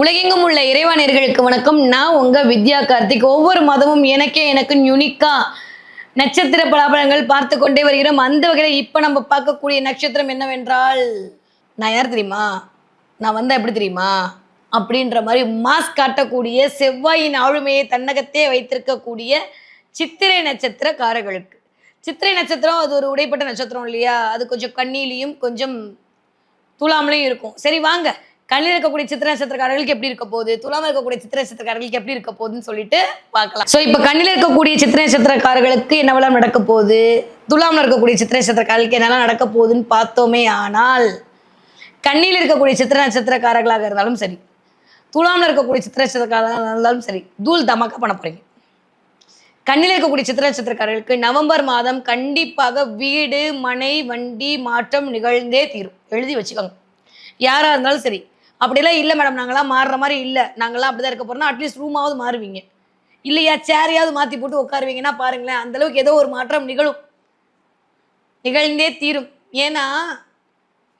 உலகெங்கும் உள்ள இறைவானியர்களுக்கு வணக்கம். நான் உங்க வித்யா கார்த்திக். ஒவ்வொரு மாதமும் எனக்கே எனக்கு யுனிக்கா நட்சத்திர பலாபலங்கள் பார்த்து கொண்டே வருகிறோம். அந்த வகையில் இப்போ நம்ம பார்க்கக்கூடிய நட்சத்திரம் என்னவென்றால் நான் யார் தெரியுமா? நான் வந்தா எப்படி தெரியுமா? அப்படின்ற மாதிரி மாஸ் காட்டக்கூடிய செவ்வாயின் ஆளுமையை தன்னகத்தே வைத்திருக்கக்கூடிய சித்திரை நட்சத்திரக்காரர்களுக்கு. சித்திரை நட்சத்திரம் அது ஒரு உடைப்பட்ட நட்சத்திரம் இல்லையா? அது கொஞ்சம் கண்ணிலையும் கொஞ்சம் துலாமலையும் இருக்கும். சரி வாங்க. கண்ணில் இருக்கக்கூடிய சித்திர நட்சத்திரக்காரர்களுக்கு எப்படி இருக்க போகுது? துலாமல் இருக்கக்கூடிய சித்திர நட்சத்திரக்காரர்களுக்கு எப்படி இருக்க போகுதுன்னு சொல்லிட்டு பார்க்கலாம். ஸோ இப்போ கண்ணில் இருக்கக்கூடிய சித்திர நட்சத்திரக்காரர்களுக்கு என்னவெல்லாம் நடக்க போகுது? துலாமில் இருக்கக்கூடிய சித்திர நட்சத்திரக்காரர்களுக்கு என்னெல்லாம் நடக்க போகுதுன்னு பார்த்தோமே ஆனால் கண்ணில் இருக்கக்கூடிய சித்திர நட்சத்திரக்காரர்களாக இருந்தாலும் சரி துலாமில் இருக்கக்கூடிய சித்திர நட்சத்திரக்காரர்களாக இருந்தாலும் சரி தூள் தமாக்கா பண்ண போறீங்க. கண்ணில் இருக்கக்கூடிய சித்திர நட்சத்திரக்காரர்களுக்கு நவம்பர் மாதம் கண்டிப்பாக வீடு மனை வண்டி மாற்றம் நிகழ்ந்தே தீரும். எழுதி வச்சுக்கோங்க. யாராக இருந்தாலும் சரி அப்படிலாம் இல்லை மேடம் நாங்களாம் மாறுற மாதிரி இல்லை. நாங்களாம் அப்படிதான் இருக்க போறோம்னா அட்லீஸ்ட் ரூமாவது மாறுவீங்க. இல்லையா? சேரையாவது மாற்றி போட்டு உட்காருவீங்கன்னா பாருங்களேன் அந்தளவுக்கு ஏதோ ஒரு மாற்றம் நிகழும். நிகழ்ந்தே தீரும். ஏன்னா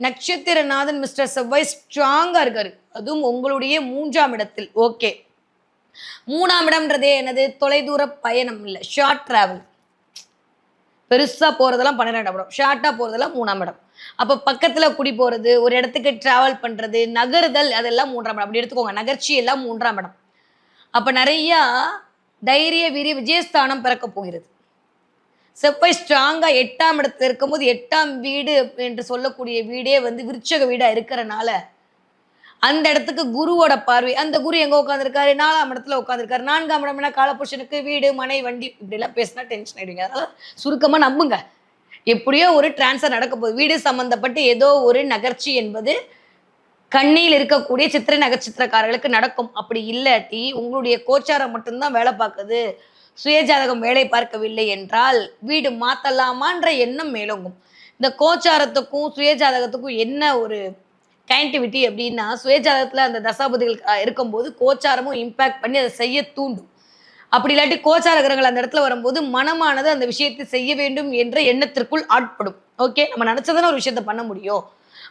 நட்சத்திரநாதன் மிஸ்டர் செவ்வாய் ஸ்ட்ராங்காக இருக்காரு. அதுவும் உங்களுடைய மூன்றாம் இடத்தில். ஓகே மூணாம் இடம்ன்றதே என்னது? தொலைதூர பயணம் இல்லை. ஷார்ட் ட்ராவல் பெருசாக போகிறதெல்லாம் பன்னிரெண்டாம் இடம். ஷார்ட்டாக போகிறதெல்லாம் மூணாம் இடம். அப்போ பக்கத்தில் குடி போகிறது ஒரு இடத்துக்கு ட்ராவல் பண்ணுறது நகருதல் அதெல்லாம் மூன்றாம் இடம். அப்படி எடுத்துக்கோங்க. நகர்ச்சி எல்லாம் மூன்றாம் இடம். அப்போ நிறையா தைரிய வீரிய விஜயஸ்தானம் பிறக்க போகிறது. செவ்வாய் ஸ்ட்ராங்காக எட்டாம் இடத்துல இருக்கும்போது எட்டாம் வீடு என்று சொல்லக்கூடிய வீடே வந்து விருச்சக வீடாக இருக்கிறனால அந்த இடத்துக்கு குருவோட பார்வை. அந்த குரு எங்க உட்காந்துருக்காரு நாலாம் இடத்துல உட்காந்துருக்காரு நான்காம் இடம்னா காலபுருஷனுக்கு வீடு மனை வண்டி இப்படி எல்லாம் பேசினா டென்ஷன் ஆயிடுவீங்க. அதெல்லாம் சுருக்கமா நம்புங்க. எப்படியோ ஒரு டிரான்ஸ்ஃபர் நடக்க போகுது. வீடு சம்பந்தப்பட்டு ஏதோ ஒரு நகர்ச்சி என்பது கண்ணியில் இருக்கக்கூடிய சித்திரை நகர்ச்சித்திரக்காரர்களுக்கு நடக்கும். அப்படி இல்லாட்டி உங்களுடைய கோச்சாரம் மட்டும்தான் வேலை பார்க்குது. சுயஜாதகம் வேலை பார்க்கவில்லை என்றால் வீடு மாத்தலாமான்ற எண்ணம் மேலோங்கும். இந்த கோச்சாரத்துக்கும் சுயஜாதகத்துக்கும் என்ன ஒரு கைண்டிவிட்டி அப்படின்னா சுயஜாதகத்தில் அந்த தசாபதிகள் இருக்கும்போது கோச்சாரமும் இம்பேக்ட் பண்ணி அதை செய்ய தூண்டும். அப்படி இல்லாட்டி கோச்சார கிரகங்கள் அந்த இடத்துல வரும்போது மனமானது அந்த விஷயத்தை செய்ய வேண்டும் என்ற எண்ணத்திற்குள் ஆட்படும். ஓகே நம்ம நினச்சதான ஒரு விஷயத்த பண்ண முடியும்.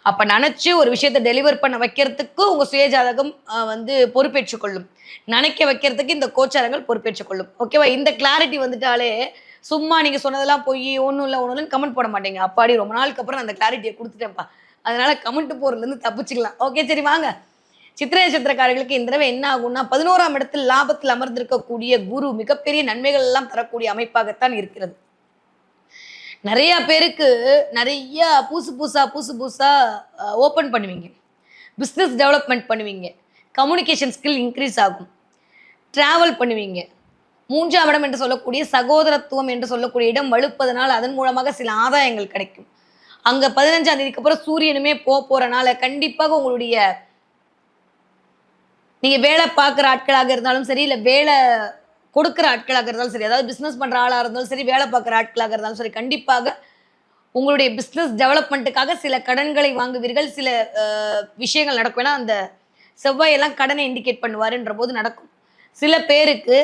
அப்ப நினைச்சு ஒரு விஷயத்த டெலிவர் பண்ண வைக்கிறதுக்கு உங்கள் சுயஜாதகம் வந்து பொறுப்பேற்றுக் கொள்ளும். நினைக்க வைக்கிறதுக்கு இந்த கோச்சாரங்கள் பொறுப்பேற்றுக் கொள்ளும். ஓகேவா இந்த கிளாரிட்டி வந்துட்டாலே சும்மா நீங்க சொன்னதெல்லாம் போய் ஒன்றும் இல்லை ஒன்றும் இல்லைன்னு கமெண்ட் போட மாட்டீங்க. அப்பாடி ரொம்ப நாளுக்கு அப்புறம் அந்த கிளாரிட்டியை கொடுத்துட்டேன்ப்பா. அதனால கமெண்ட் போறதுலேருந்து தப்பிச்சுக்கலாம். ஓகே சரி வாங்க. சித்திரை நட்சத்திரக்காரர்களுக்கு இந்த தடவை என்ன ஆகும்னா பதினோராம் இடத்தில் லாபத்தில் அமர்ந்திருக்கக்கூடிய குரு மிகப்பெரிய நன்மைகள் எல்லாம் தரக்கூடிய அமைப்பாகத்தான் இருக்கிறது. நிறைய பேருக்கு நிறைய புதுசு புதுசாக புதுசு புதுசாக ஓப்பன் பண்ணுவீங்க. பிஸ்னஸ் டெவலப்மெண்ட் பண்ணுவீங்க. கம்யூனிகேஷன் ஸ்கில் இன்க்ரீஸ் ஆகும். ட்ராவல் பண்ணுவீங்க. மூன்றாம் இடம் என்று சொல்லக்கூடிய சகோதரத்துவம் என்று சொல்லக்கூடிய இடம் வலுப்பதனால் அதன் மூலமாக சில ஆதாயங்கள் கிடைக்கும். அங்க பதினஞ்சாம் தேதிக்கு அப்புறம் சூரியனுமே போக போறனால கண்டிப்பாக உங்களுடைய நீங்க வேலை பார்க்குற ஆட்களாக இருந்தாலும் சரி இல்லை வேலை கொடுக்குற ஆட்களாக இருந்தாலும் சரி அதாவது பிஸ்னஸ் பண்ற ஆளாக இருந்தாலும் சரி வேலை பார்க்குற ஆட்களாக இருந்தாலும் சரி கண்டிப்பாக உங்களுடைய பிஸ்னஸ் டெவலப்மெண்ட்டுக்காக சில கடன்களை வாங்குவீர்கள் சில விஷயங்கள் நடக்கும். ஏன்னா அந்த செவ்வாயெல்லாம் கடனை இண்டிகேட் பண்ணுவாருன்ற போது நடக்கும். சில பேருக்கு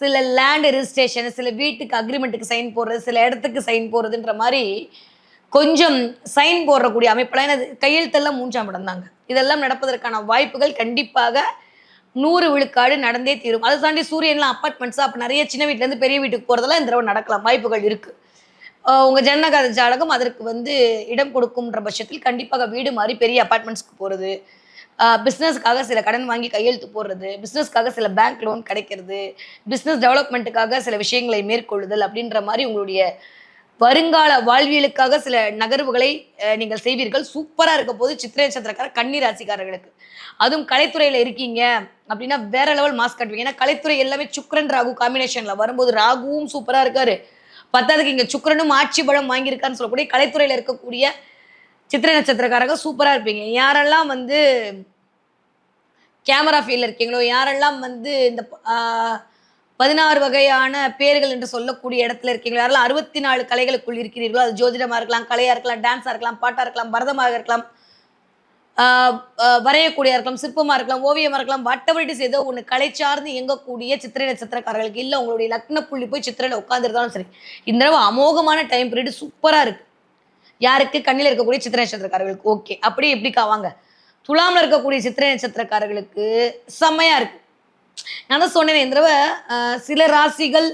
சில லேண்ட் ரிஜிஸ்ட்ரேஷன் சில வீட்டுக்கு அக்ரிமெண்ட்டுக்கு சைன் போடுறது சில இடத்துக்கு சைன் போடுறதுன்ற மாதிரி கொஞ்சம் சைன் போடுறக்கூடிய அமைப்பெல்லாம் ஏன்னா கையெழுத்தெல்லாம் மூன்றாம் இடம் தாங்க இதெல்லாம் நடப்பதற்கான வாய்ப்புகள் கண்டிப்பாக நூறு விழுக்காடு நடந்தே தீரும். அதை தாண்டி சூரியன்லாம் அப்பார்ட்மெண்ட்ஸ் அப்போ நிறைய சின்ன வீட்டிலேருந்து பெரிய வீட்டுக்கு போகிறதெல்லாம் இந்த தடவை நடக்கலாம். வாய்ப்புகள் இருக்குது உங்கள் ஜன்னகாத ஜனநகர ஜாதகம் அதற்கு வந்து இடம் கொடுக்கும்ன்ற பட்சத்தில் கண்டிப்பாக வீடு மாதிரி பெரிய அப்பார்ட்மெண்ட்ஸ்க்கு போகிறது பிஸ்னஸ்க்காக சில கடன் வாங்கி கையெழுத்து போடுறது. பிஸ்னஸ்க்காக சில பேங்க் லோன் கிடைக்கிறது. பிஸ்னஸ் டெவலப்மெண்ட்டுக்காக சில விஷயங்களை மேற்கொள்ளுதல் அப்படின்ற மாதிரி உங்களுடைய வருங்கால வாழ்வியலுக்காக சில நகர்வுகளை நீங்கள் செய்வீர்கள். சூப்பராக இருக்க போது சித்திரை நட்சத்திரக்கார கன்னி ராசிக்காரர்களுக்கு. அதுவும் கலைத்துறையில் இருக்கீங்க அப்படின்னா வேற லெவல் மாஸ்க் கட்டுவீங்க. ஏன்னா கலைத்துறை எல்லாமே சுக்ரன் ராகு காம்பினேஷனில் வரும்போது ராகுவும் சூப்பராக இருக்காரு. பத்தாவதுக்கு இங்கே சுக்ரனும் ஆட்சி பலம் வாங்கியிருக்காருன்னு சொல்லக்கூடிய கலைத்துறையில் இருக்கக்கூடிய சித்திரை நட்சத்திரக்காரங்க சூப்பராக இருப்பீங்க. யாரெல்லாம் வந்து கேமரா ஃபீல்டில் இருக்கீங்களோ யாரெல்லாம் வந்து இந்த பதினாறு வகையான பேர்கள் என்று சொல்லக்கூடிய இடத்துல இருக்கீங்களா? யாரெல்லாம் அறுபத்தி நாலு கலைகளுக்குள் இருக்கிறீர்களோ அது ஜோதிடமா இருக்கலாம் கலையா இருக்கலாம் டான்ஸா இருக்கலாம் பாட்டா இருக்கலாம் பரதமாக இருக்கலாம் வரையக்கூடிய இருக்கலாம் சிற்பமா இருக்கலாம் ஓவியமா இருக்கலாம் வட்டவரிட்டு ஏதோ ஒன்று கலை சார்ந்து இயங்கக்கூடிய சித்திரை நட்சத்திரக்காரர்களுக்கு இல்லை உங்களுடைய லக்ன புள்ளி போய் சித்திரையில உட்காந்துருந்தாலும் சரி. இந்த தடவை அமோகமான டைம் பீரியட் சூப்பரா இருக்கு. யாருக்கு? கண்ணில் இருக்கக்கூடிய சித்திரை நட்சத்திரக்காரர்களுக்கு. ஓகே. அப்படியே எப்படி காவாங்க. துலாம்ல இருக்கக்கூடிய சித்திரை நட்சத்திரக்காரர்களுக்கு செம்மையா இருக்கு. நான் தான் சொன்னேன் இந்த தடவை சில ராசிகள்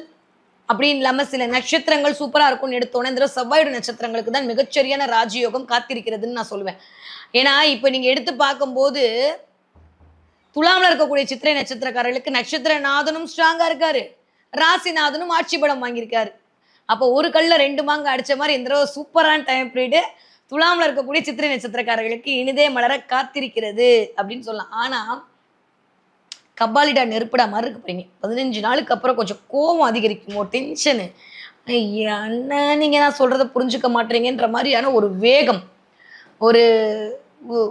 அப்படின்னு இல்லாமல் சில நட்சத்திரங்கள் சூப்பராக இருக்கும்னு எடுத்தோன்னே இந்த செவ்வாயுடு செவ்வாயோட நட்சத்திரங்களுக்கு தான் மிகச்சரியான ராஜயோகம் காத்திருக்கிறதுன்னு நான் சொல்லுவேன். ஏன்னா இப்போ நீங்கள் எடுத்து பார்க்கும்போது துலாமில் இருக்கக்கூடிய சித்திரை நட்சத்திரக்காரர்களுக்கு நட்சத்திரநாதனும் ஸ்ட்ராங்காக இருக்காரு. ராசிநாதனும் ஆட்சி படம் வாங்கியிருக்காரு. அப்போ ஒரு கல்ல ரெண்டு மாங்க அடிச்ச மாதிரி இந்த தடவை சூப்பரான டைம் பீரியடு துலாமில் இருக்கக்கூடிய சித்திரை நட்சத்திரக்காரர்களுக்கு இனிதே மலர காத்திருக்கிறது அப்படின்னு சொல்லலாம். ஆனால் கபாலிடா நெருப்பிடா மாதிரி இருக்கு போறீங்க பதினஞ்சு நாளுக்கு அப்புறம் கொஞ்சம் கோவம் அதிகரிக்குமோ. டென்ஷனு ஐயா அண்ணா நீங்க நான் சொல்றதை புரிஞ்சுக்க மாட்டீங்கன்ற மாதிரியான ஒரு வேகம். ஒரு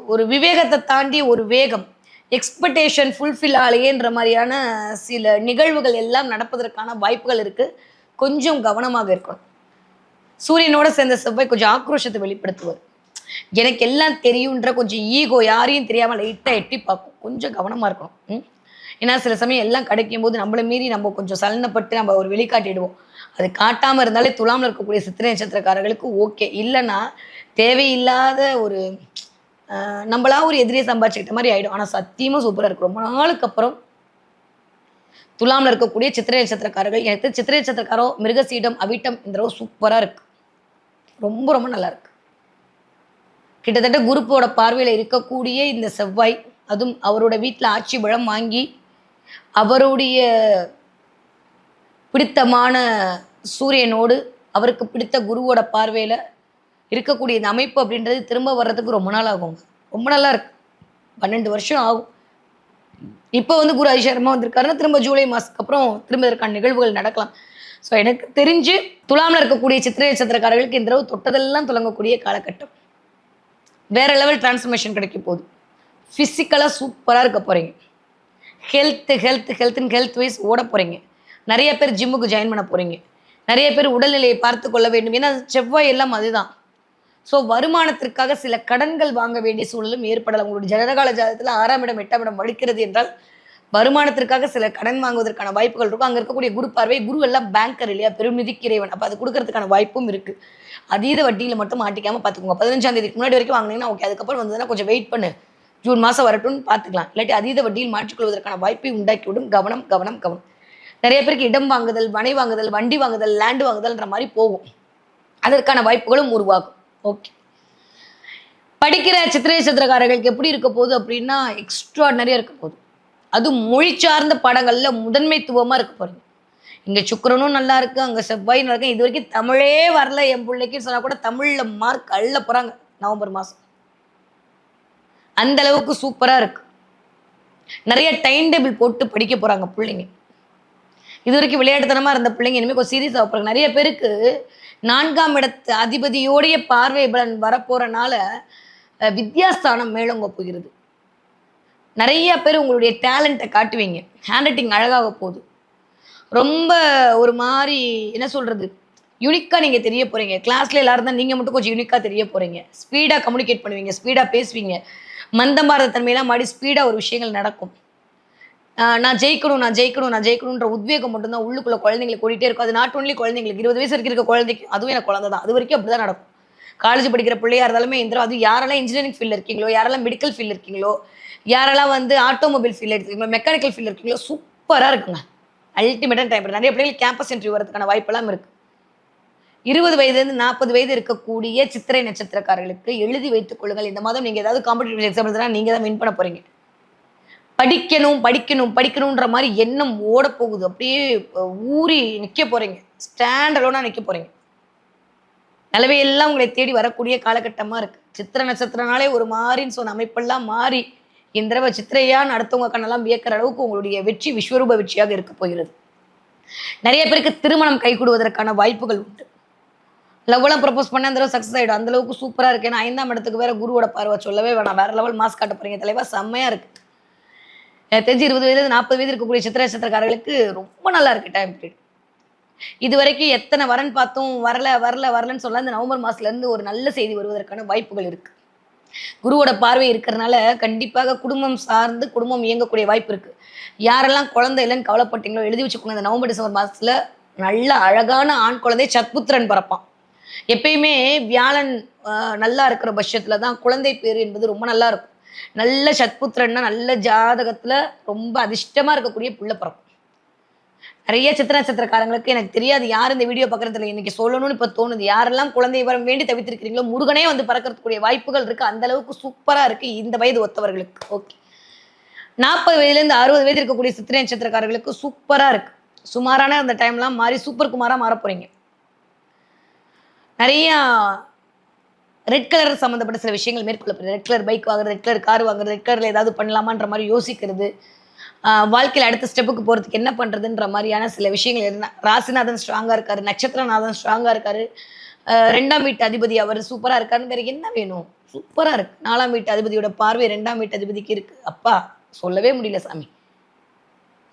ஒரு விவேகத்தை தாண்டி ஒரு வேகம். எக்ஸ்பெக்டேஷன் ஃபுல்ஃபில் ஆலையேன்ற மாதிரியான சில நிகழ்வுகள் எல்லாம் நடப்பதற்கான வாய்ப்புகள் இருக்கு. கொஞ்சம் கவனமாக இருக்கணும். சூரியனோட சேர்ந்த செவ்வாய் கொஞ்சம் ஆக்ரோஷத்தை வெளிப்படுத்துவார். எனக்கு எல்லாம் தெரியுன்ற கொஞ்சம் ஈகோ யாரையும் தெரியாமல் லைட்டாக எட்டி பார்க்கும். கொஞ்சம் கவனமாக இருக்கணும். ம்? ஏன்னா சில சமயம் எல்லாம் கிடைக்கும் போது நம்மளை மீறி நம்ம கொஞ்சம் சலனப்பட்டு நம்ம ஒரு வெளிக்காட்டிடுவோம். அது காட்டாம இருந்தாலே துலாம்ல இருக்கக்கூடிய சித்திரை நட்சத்திரக்காரர்களுக்கு ஓகே. இல்லைன்னா தேவையில்லாத ஒரு நம்மளா ஒரு எதிரியை சம்பாதிச்சுக்கிட்ட மாதிரி ஆயிடும். ஆனா சத்தியமும் சூப்பரா இருக்கு. ரொம்ப நாளுக்கு அப்புறம் துலாம்ல இருக்கக்கூடிய சித்திரை நட்சத்திரக்காரர்கள் எனக்கு சித்திரை நட்சத்திரக்காரோ மிருகசீடம் அவிட்டம் இந்த சூப்பரா இருக்கு. ரொம்ப ரொம்ப நல்லா இருக்கு. கிட்டத்தட்ட குருப்போட பார்வையில் இருக்கக்கூடிய இந்த செவ்வாய் அதுவும் அவரோட வீட்டில் ஆட்சி பலம் வாங்கி அவருடைய பிடித்தமான சூரியனோடு அவருக்கு பிடித்த குருவோட பார்வையில இருக்கக்கூடிய இந்த அமைப்பு அப்படின்றது திரும்ப வர்றதுக்கு ரொம்ப நாள் ஆகும் ரொம்ப நல்லா இருக்கு. பன்னெண்டு வருஷம் ஆகும். இப்போ வந்து குரு அதிசாரமாக வந்திருக்காருன்னா திரும்ப ஜூலை மாதத்துக்கு அப்புறம் திரும்ப இதற்கான நிகழ்வுகள் நடக்கலாம். ஸோ எனக்கு தெரிஞ்சு துலாமில் இருக்கக்கூடிய சித்திரை நட்சத்திரக்காரர்களுக்கு இந்த தடவை தொட்டதெல்லாம் துலங்கக்கூடிய காலகட்டம். வேற லெவல் டிரான்ஸ்ஃபர்மேஷன் கிடைக்க போகுது. ஃபிசிக்கலாக சூப்பராக இருக்க போகிறீங்க ஹெல்த் ஹெல்த் ஹெல்த்னு ஹெல்த் வைஸ் ஓட போகிறீங்க நிறைய பேர் ஜிம்முக்கு ஜாயின் பண்ண போகிறீங்க நிறைய பேர் உடல்நிலையை பார்த்து கொள்ள வேண்டும். ஏன்னா செவ்வாய் எல்லாம் அதுதான். ஸோ வருமானத்திற்காக சில கடன்கள் வாங்க வேண்டிய சூழலும் ஏற்படலாம். உங்களுடைய ஜனகால ஜாதகத்தில் ஆறாம் இடம் எட்டாம் இடம் வலிக்கிறது என்றால் வருமானத்திற்காக சில கடன் வாங்குவதற்கான வாய்ப்புகள் இருக்கும். அங்கே இருக்கக்கூடிய குரு பார்வை குரு எல்லாம் பேங்கர் இல்லையா? பெருநிதிக்கு இறைவன் அப்போ அது கொடுக்கறதுக்கான வாய்ப்பும் இருக்குது அதீத வட்டியில் மட்டும் மாட்டிக்காமல் பார்த்துக்கோங்க பதினஞ்சாம் தேதிக்கு முன்னாடி வரைக்கும் வாங்கினீங்கன்னா ஓகே அதுக்கப்புறம் வந்ததுன்னா கொஞ்சம் வெயிட் பண்ணு. ஜூன் மாதம் வரட்டும்னு பார்த்துக்கலாம். இல்லாட்டி அதீத வட்டியில் மாற்றிக்கொள்வதற்கான வாய்ப்பை உண்டாக்கிவிடும். கவனம் கவனம் கவனம். நிறைய பேருக்கு இடம் வாங்குதல் மனை வாங்குதல் வண்டி வாங்குதல் லேண்டு வாங்குதல்ன்ற மாதிரி போகும். அதற்கான வாய்ப்புகளும் உருவாகும். ஓகே படிக்கிற சித்திரை சித்திரக்காரர்களுக்கு எப்படி இருக்க போகுது அப்படின்னா எக்ஸ்ட்ராடனரியாக இருக்க போகுது. அது மொழி சார்ந்த படங்களில் முதன்மைத்துவமாக இருக்க போறீங்க இங்கே சுக்கரனும் நல்லா இருக்கு அங்கே செவ்வாயும் நல்லா இருக்கு. இது வரைக்கும் தமிழே வரல. என் பிள்ளைக்கு சொன்னால் கூட தமிழில் மார்க் அள்ள போகிறாங்க நவம்பர் மாதம் அந்த அளவுக்கு சூப்பரா இருக்கு. நிறைய டைம் டேபிள் போட்டு படிக்க போறாங்க பிள்ளைங்க. இது வரைக்கும் விளையாட்டுத்தனமா இருந்த பிள்ளைங்க இனிமேல் கொஞ்சம் சீரியஸாக போகிறாங்க நிறைய பேருக்கு நான்காம் இடத்து அதிபதியோடைய பார்வை பலன் வரப்போகிறனால வித்யாஸ்தானம் மேலோங்க போகிறது. நிறைய பேர் உங்களுடைய டேலண்ட்டை காட்டுவீங்க. ஹேண்ட் ரைட்டிங் அழகாக போகுது. ரொம்ப ஒரு மாதிரி என்ன சொல்றது யூனிக்காக நீங்கள் தெரிய போறீங்க. கிளாஸ்ல எல்லாரும் தான் நீங்கள் மட்டும் கொஞ்சம் யூனிக்காக தெரிய போறீங்க. ஸ்பீடாக கம்யூனிகேட் பண்ணுவீங்க ஸ்பீடாக பேசுவீங்க. மந்தமாரத தன்மையெல்லாம் மாடி ஸ்பீடாக ஒரு விஷயங்கள் நடக்கும். நான் ஜெயிக்கணும் நான் ஜெயிக்கணும் நான் ஜெயிக்கணுன்ற உத்வேகம் மட்டும்தான் உள்ளுக்குள்ள குழந்தைங்களுக்கு ஓடிட்டே இருக்கும். அது நாட் ஒன்லி குழந்தைங்களுக்கு இருபது வயசு வரைக்கும் இருக்க குழந்தைக்கு அதுவும் எனக்கு குழந்தை தான். அது வரைக்கும் அப்படி தான் நடக்கும். காலேஜ் படிக்கிற பிள்ளையா இருந்தாலுமே இந்த அது யாரெல்லாம் இன்ஜினியரிங் ஃபீல்டில் இருக்கீங்களோ யாரெல்லாம் மெடிக்கல் ஃபீல்டில் இருக்கீங்களோ யாரெல்லாம் வந்து ஆட்டோமொபைல் ஃபீல்டில் இருக்கீங்களோ மெக்கானிக்கல் ஃபீல்டில் இருக்கீங்களோ சூப்பராக இருக்குங்க. அல்டிமேட்டாக டைம் நிறைய பிள்ளைகள் கேம்பஸ் இன்டர்வியூ வரதுக்கான வாய்ப்பெல்லாம் இருக்குது இருபது வயதுலேருந்து நாற்பது வயது இருக்கக்கூடிய சித்திரை நட்சத்திரக்காரர்களுக்கு எழுதி வைத்துக் கொள்ளுங்கள். இந்த மாதம் நீங்கள் ஏதாவது காம்படிட்டிவ் எக்ஸாம் எழுதுனா நீங்கள் தான் வின் பண்ண போகிறீங்க படிக்கணும் படிக்கணும் படிக்கணுன்ற மாதிரி எண்ணம் ஓட போகுது அப்படியே ஊறி நிற்க போகிறீங்க ஸ்டாண்ட் அலோனா நிற்க போகிறீங்க நிலவை எல்லாம் உங்களை தேடி வரக்கூடிய காலகட்டமாக இருக்கு. சித்திர நட்சத்திரனாலே ஒரு மாறின்னு சொன்ன அமைப்பெல்லாம் மாறி இந்த தடவை சித்திரையான்னு அடுத்தவங்க கண்ணெல்லாம் வியக்கிற அளவுக்கு உங்களுடைய வெற்றி விஸ்வரூப வெற்றியாக இருக்க போகிறது. நிறைய பேருக்கு திருமணம் கைகூடுவதற்கான வாய்ப்புகள் உண்டு. லவ்வெல்லாம் ப்ரப்போஸ் பண்ண அந்த தடவை சக்ஸஸ் ஆகிடும் அந்த அளவுக்கு சூப்பராக இருக்கு. ஏன்னா ஐந்தாம் இடத்துக்கு வேற குருவோட பார்வை. சொல்லவே வேணாம். வேற லெவல் மாஸ் காட்ட போறீங்க தலைவா. செம்மையா இருக்கு. தெரிஞ்சு இருபது வயது நாற்பது வயது இருக்கக்கூடிய சித்திர நட்சத்திரக்காரர்களுக்கு ரொம்ப நல்லா இருக்கு டைம் பீரியட் இது வரைக்கும் எத்தனை வரன் பார்த்தோம் வரல வரல வரலன்னு சொல்ல இந்த நவம்பர் மாசத்துல இருந்து ஒரு நல்ல செய்தி வருவதற்கான வாய்ப்புகள் இருக்கு. குருவோட பார்வை இருக்கிறதுனால கண்டிப்பாக குடும்பம் சார்ந்து குடும்பம் இயங்கக்கூடிய வாய்ப்பு இருக்கு. யாரெல்லாம் குழந்தை இல்லைன்னு கவலைப்பட்டீங்களோ எழுதி வச்சுக்கோங்க. இந்த நவம்பர் டிசம்பர் மாசத்துல நல்ல அழகான ஆண் குழந்தை சத்புத்திரன் பிறப்பான். எப்பயுமே வியாழன் நல்லா இருக்கிற பட்சத்தில் தான் குழந்தை பேர் என்பது ரொம்ப நல்லா இருக்கும். நல்ல சத்புத்திரன்னா நல்ல ஜாதகத்துல ரொம்ப அதிர்ஷ்டமா இருக்கக்கூடிய புள்ள பிறக்கும். நிறைய சித்திர நட்சத்திரக்காரங்களுக்கு எனக்கு தெரியாது யார் இந்த வீடியோ பார்க்கறதுல இன்னைக்கு சொல்லணும்னு இப்போ தோணுது. யாரெல்லாம் குழந்தை வரம் வேண்டி தவித்திருக்கிறீங்களோ முருகனே வந்து பறக்கிறதுக்குரிய வாய்ப்புகள் இருக்கு. அந்த அளவுக்கு சூப்பராக இருக்கு இந்த வயது ஒத்தவர்களுக்கு. ஓகே. நாற்பது வயதுலேருந்து அறுபது வயது இருக்கக்கூடிய சித்திரை நட்சத்திரக்காரர்களுக்கு சூப்பரா இருக்கு. சுமாரான அந்த டைம்லாம் மாறி சூப்பர் குமாராக மாற போறீங்க. நிறைய ரெட் கலர் சம்மந்தப்பட்ட சில விஷயங்கள் மேற்கொள்ளப்படுது. ரெட் கலர் பைக் வாங்குறது ரெட் கலர் கார் வாங்குறது ரெட் கலரில் ஏதாவது பண்ணலாமான்ற மாதிரி யோசிக்கிறது. வாழ்க்கையில் அடுத்த ஸ்டெப்புக்கு போகிறதுக்கு என்ன பண்ணுறதுன்ற மாதிரியான சில விஷயங்கள் இருந்தா ராசிநாதன் ஸ்ட்ராங்காக இருக்கார் நட்சத்திரநாதன் ஸ்ட்ராங்காக இருக்கார். ரெண்டாம் வீட்டு அதிபதி அவர் சூப்பராக இருக்காருன்னு என்ன வேணும்? சூப்பராக இருக்கு. நாலாம் வீட்டு அதிபதியோட பார்வை ரெண்டாம் வீட்டு அதிபதிக்கு இருக்கு. அப்பா சொல்லவே முடியல சாமி.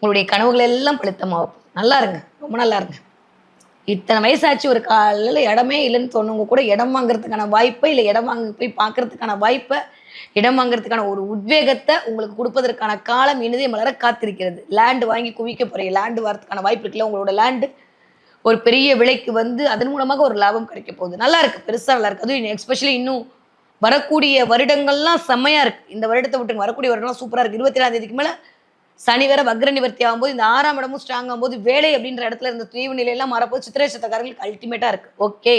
உங்களுடைய கனவுகள் எல்லாம் பழுத்தமாகும். நல்லா இருங்க. ரொம்ப நல்லா இருங்க. இத்தனை வயசாச்சு ஒரு காலையில் இடமே இல்லைன்னு சொன்னவங்க கூட இடம் வாங்குறதுக்கான வாய்ப்பை இல்லை இடம் வாங்க போய் பார்க்கறதுக்கான வாய்ப்பை இடம் வாங்குறதுக்கான ஒரு உத்வேகத்தை உங்களுக்கு கொடுப்பதற்கான காலம் இனிதே மலர காத்திருக்கிறது. லேண்டு வாங்கி குவிக்க போறீங்க. லேண்டு வரதுக்கான வாய்ப்பு இருக்குல்ல உங்களோட லேண்டு ஒரு பெரிய விலைக்கு வந்து அதன் மூலமாக ஒரு லாபம் கிடைக்க போகுது. நல்லா இருக்கு பெருசாக நல்லா இருக்கு. அதுவும் எக்ஸ்பெஷலி இன்னும் வரக்கூடிய வருடங்கள்லாம் செம்மையா இருக்கு. இந்த வருடத்தை விட்டு வரக்கூடிய வருடம்லாம் சூப்பராக இருக்கு. இருபத்தி ஏழாம் தேதிக்கு மேலே சனி வேற வக்ர நிவர்த்தி ஆகும்போது இந்த ஆறாம் இடமும் ஸ்ட்ராங் ஆகும்போது வேலை அப்படின்ற இடத்துல இருந்த தீவு நிலையெல்லாம் மாறப்போது சித்திரை நட்சத்திரக்காரங்களுக்கு அல்டிமேட்டா இருக்கு. ஓகே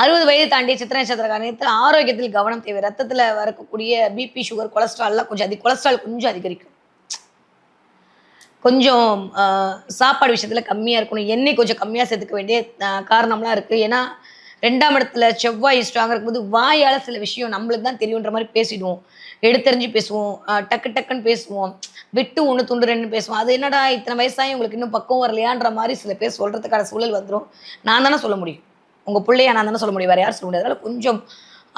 அறுபது வயது தாண்டிய சித்திரை நட்சத்திரக்காரத்தில் ஆரோக்கியத்தில் கவனம் தேவை. ரத்தத்தில் வரக்கூடிய பிபி சுகர் கொலஸ்ட்ரால்லாம் கொஞ்சம் அதிக கொலஸ்ட்ரால் கொஞ்சம் அதிகரிக்கும். கொஞ்சம் ஆஹ், சாப்பாடு விஷயத்துல கம்மியாக இருக்கணும். எண்ணெய் கொஞ்சம் கம்மியாக சேர்த்துக்க வேண்டிய காரணம்லாம் இருக்கு. ஏன்னா ரெண்டாம் இடத்துல செவ்வாய் ஸ்ட்ராங்காக இருக்கும்போது வாயால் சில விஷயம் நம்மளுக்கு தான் தெரியுன்ற மாதிரி பேசிடுவோம். எடுத்தறிஞ்சு பேசுவோம். டக்கு டக்குன்னு பேசுவோம். விட்டு ஒன்று துண்டு ரெண்டு பேசுவோம். அது என்னடா இத்தனை வயசாகி உங்களுக்கு இன்னும் பக்கம் வரலையான்ற மாதிரி சில பேர் சொல்கிறதுக்கான சூழல் வந்துடும் நான் தானே சொல்ல முடியும். உங்கள் பிள்ளைய நான் தானே சொல்ல முடியும். வேறு யாரும் சொல்ல முடியாது. அதனால் கொஞ்சம்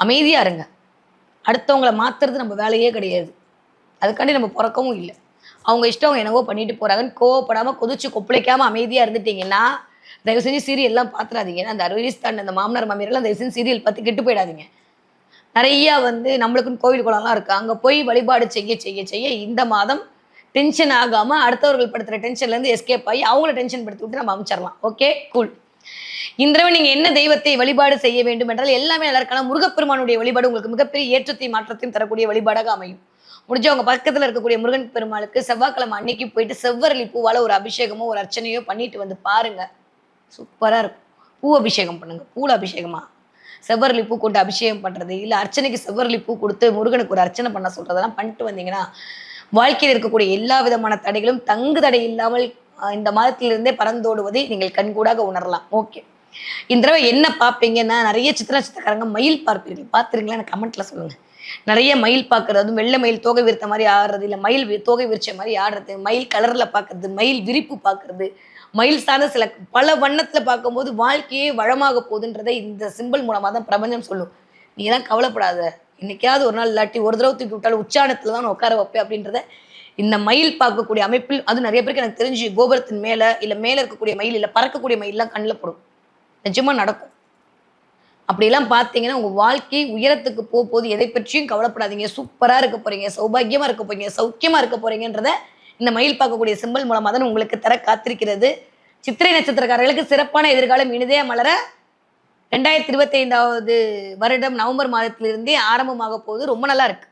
அமைதியாக இருங்க. அடுத்தவங்கள மாத்துறது நம்ம வேலையே கிடையாது. அதுக்காண்டி நம்ம பிறக்கவும் இல்லை. அவங்க இஷ்டம் அவங்க என்னவோ பண்ணிட்டு போகிறாங்கன்னு கோவப்படாமல் கொதிச்சு கொப்பளிக்காமல் அமைதியாக இருந்துட்டிங்கன்னா தயவு செஞ்சு சீரியல் எல்லாம் பாத்துறாதீங்க. ஏன்னா அந்த அறுபது அந்த மாமனார் மாமியாரெல்லாம் தயவு செஞ்சு சீரியல் பார்த்து கெட்டு போயிடாதீங்க. நிறைய வந்து நம்மளுக்குன்னு கோவில் குளம்லாம் இருக்கு. அங்க போய் வழிபாடு செய்ய செய்ய செய்ய இந்த மாதம் டென்ஷன் ஆகாம அடுத்தவர்கள் படுத்துற டென்ஷன்ல இருந்து எஸ்கேப் ஆகி அவங்கள டென்ஷன் படுத்தி விட்டு நம்ம அமைச்சிடலாம் ஓகே கூல் இந்த தடவை நீங்க என்ன தெய்வத்தை வழிபாடு செய்ய வேண்டும் என்றால் எல்லாமே நல்லா இருக்கான? முருகப்பெருமானுடைய வழிபாடு உங்களுக்கு மிகப்பெரிய ஏற்றத்தையும் மாற்றத்தையும் தரக்கூடிய வழிபாடாக அமையும். முடிஞ்ச உங்க பக்கத்துல இருக்கக்கூடிய முருகன் பெருமாளுக்கு செவ்வாய்க்கிழமை அன்னைக்கு போயிட்டு செவ்வரளி பூவால ஒரு அபிஷேகமோ ஒரு அர்ச்சனையோ பண்ணிட்டு வந்து பாருங்க. சூப்பராக இருக்கும். பூ அபிஷேகம் பண்ணுங்கள் பூல அபிஷேகமா? செவ்வரளி பூ கொண்டு அபிஷேகம் பண்ணுறது இல்லை அர்ச்சனைக்கு செவ்வரளி பூ கொடுத்து முருகனுக்கு ஒரு அர்ச்சனை பண்ண சொல்கிறதெல்லாம் பண்ணிட்டு வந்தீங்கன்னா வாழ்க்கையில் இருக்கக்கூடிய எல்லா விதமான தடைகளும் தங்கு தடை இல்லாமல் இந்த மாதத்திலிருந்தே பறந்தோடுவதை நீங்கள் கண்கூடாக உணரலாம். ஓகே. இந்த தடவை என்ன பார்ப்பீங்கன்னா நிறைய சித்திர சித்தக்காரங்க மயில் பார்ப்பீர்கள். பார்த்துருங்களா எனக்கு கமெண்ட்ல சொல்லுங்க. நிறைய மயில் பார்க்கறது வெள்ளை மயில் தோகை விரித்த மாதிரி ஆடுறது இல்லை மயில் வி- தோகை விரிச்ச மாதிரி ஆடுறது மயில் கலர்ல பார்க்கறது மயில் விரிப்பு பார்க்கறது மயில் சில பல வண்ணத்தில் பார்க்கும்போது வாழ்க்கையே வளமாக போகுதுன்றதை இந்த சிம்பிள் மூலமா தான் பிரபஞ்சம் சொல்லும். நீ எல்லாம் கவலைப்படாத. இன்னைக்காவது ஒரு நாள் இல்லாட்டி ஒரு தடவை தூக்கி விட்டாலும் உச்சாணத்தில் தான் நான் உட்கார வைப்பேன் அப்படின்றத இந்த மயில் பார்க்கக்கூடிய அமைப்பில் அது நிறைய பேருக்கு எனக்கு தெரிஞ்சு கோபுரத்தின் மேலே இல்லை மேலே இருக்கக்கூடிய மயில் இல்லை பறக்கக்கூடிய மயிலெலாம் கண்ணில் படும். நிஜமா நடக்கும். அப்படியெல்லாம் பார்த்தீங்கன்னா உங்க வாழ்க்கை உயரத்துக்கு போக போது எதை பற்றியும் கவலைப்படாதீங்க. சூப்பரா இருக்க போறீங்க. சௌபாகியமாக இருக்க போறீங்க. சௌக்கியமா இருக்க போறீங்கன்றத இந்த மயில் பார்க்கக்கூடிய சிம்பல் மூலமாக தான் உங்களுக்கு தர காத்திருக்கிறது. சித்திரை நட்சத்திரக்காரர்களுக்கு சிறப்பான எதிர்காலம் இனிதே மலர ரெண்டாயிரத்தி இருபத்தி ஐந்தாவது வருடம் நவம்பர் மாதத்திலிருந்தே ஆரம்பமாக போகுது. ரொம்ப நல்லா இருக்கு.